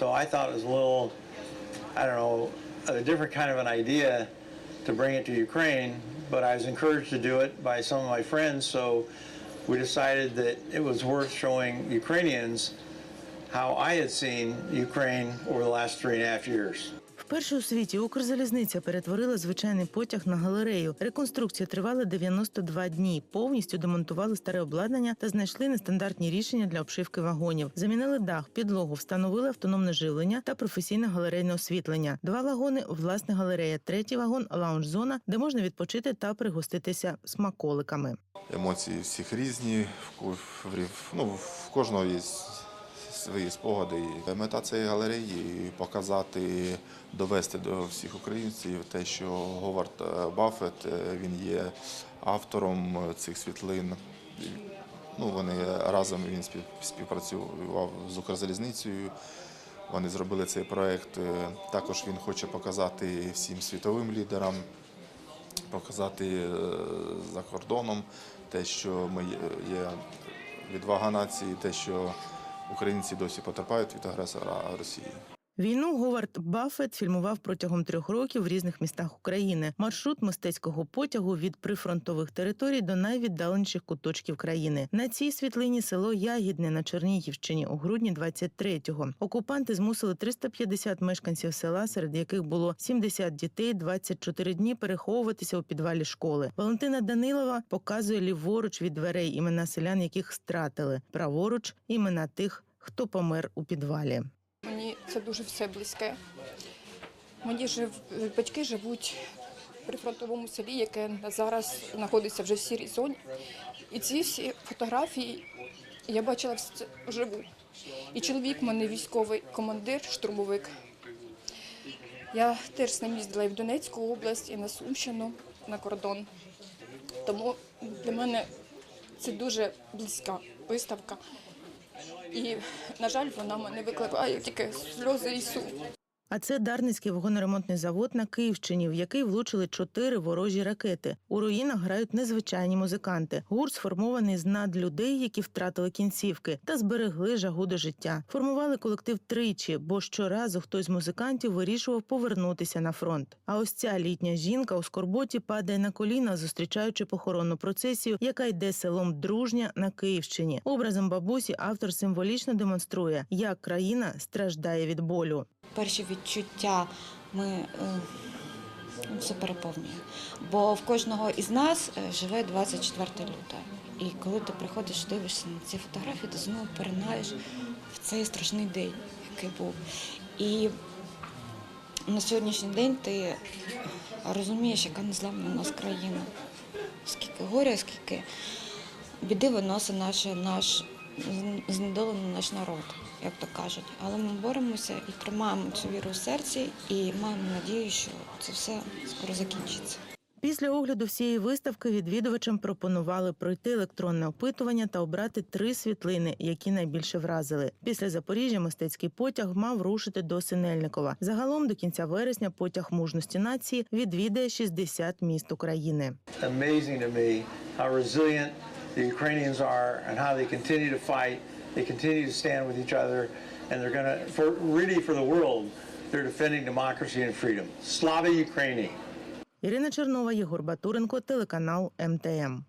So I thought it was a little, I don't know, a different kind of an idea to bring it to Ukraine, but I was encouraged to do it by some of my friends, so we decided that it was worth showing Ukrainians how I had seen Ukraine over the last three and a half years. Вперше у світі Укрзалізниця перетворила звичайний потяг на галерею. Реконструкція тривала 92 дні. Повністю демонтували старе обладнання та знайшли нестандартні рішення для обшивки вагонів. Замінили дах, підлогу, встановили автономне живлення та професійне галерейне освітлення. Два вагони власне галерея. Третій вагон лаунж-зона, де можна відпочити та пригоститися смаколиками. Емоції всіх різні, ну, в кожного є свої спогади. Мета цієї галереї показати, довести до всіх українців те, що Говард е, Баффет е, він є автором цих світлин. Ну, вони разом він співпрацював з Укрзалізницею. Вони зробили цей проект. Е, Також він хоче показати всім світовим лідерам показати за кордоном те, що ми є відвага нації, те, що українці досі потерпають від агресора Росії. Війну Говард Баффет фільмував протягом трьох років в різних містах України. Маршрут мистецького потягу від прифронтових територій до найвіддаленіших куточків країни. На цій світлині село Ягідне на Чернігівщині у грудні 23-го. Окупанти змусили 350 мешканців села, серед яких було 70 дітей, 24 дні переховуватися у підвалі школи. Валентина Данилова показує ліворуч від дверей імена селян, яких стратили, праворуч імена тих, хто помер у підвалі. Мені це дуже все близьке. Мої жив... батьки живуть в прифронтовому селі, яке зараз знаходиться вже в сірій зоні. І ці всі фотографії я бачила вживу. І чоловік в мене військовий командир, штурмовик. Я теж з ним їздила і в Донецьку область, і на Сумщину, на кордон. Тому для мене це дуже близька виставка. І, на жаль, вона мене викликає тільки сльози і сум. А це Дарницький вагоноремонтний завод на Київщині, в який влучили чотири ворожі ракети. У руїнах грають незвичайні музиканти. Гурт сформований з надлюдей, які втратили кінцівки, та зберегли жагу до життя. Формували колектив тричі, бо щоразу хтось з музикантів вирішував повернутися на фронт. А ось ця літня жінка у скорботі падає на коліна, зустрічаючи похоронну процесію, яка йде селом Дружня на Київщині. Образом бабусі автор символічно демонструє, як країна страждає від болю. перші відчуття ми е, все переповнює. Бо в кожного із нас е, живе 24 лютого. І коли ти приходиш, дивишся на ці фотографії, ти знову перенаєш в цей страшний день, який був. І на сьогоднішній день ти розумієш, яка незламна у нас країна. Скільки горя, скільки біди виносить наш, наш знедолений наш народ, як то кажуть. Але ми боремося і тримаємо цю віру в серці і маємо надію, що це все скоро закінчиться. Після огляду всієї виставки відвідувачам пропонували пройти електронне опитування та обрати три світлини, які найбільше вразили. Після Запоріжжя мистецький потяг мав рушити до Синельникова. Загалом до кінця вересня потяг мужності нації відвідає 60 міст України. amazing to me how resilient the Ukrainians are and how they continue to fight. They continue to stand with each other, and they're going to, for really for the world, they're defending democracy and freedom. Slava Ukraini! Ірина Чернова, Єгор Батуренко, телеканал МТМ.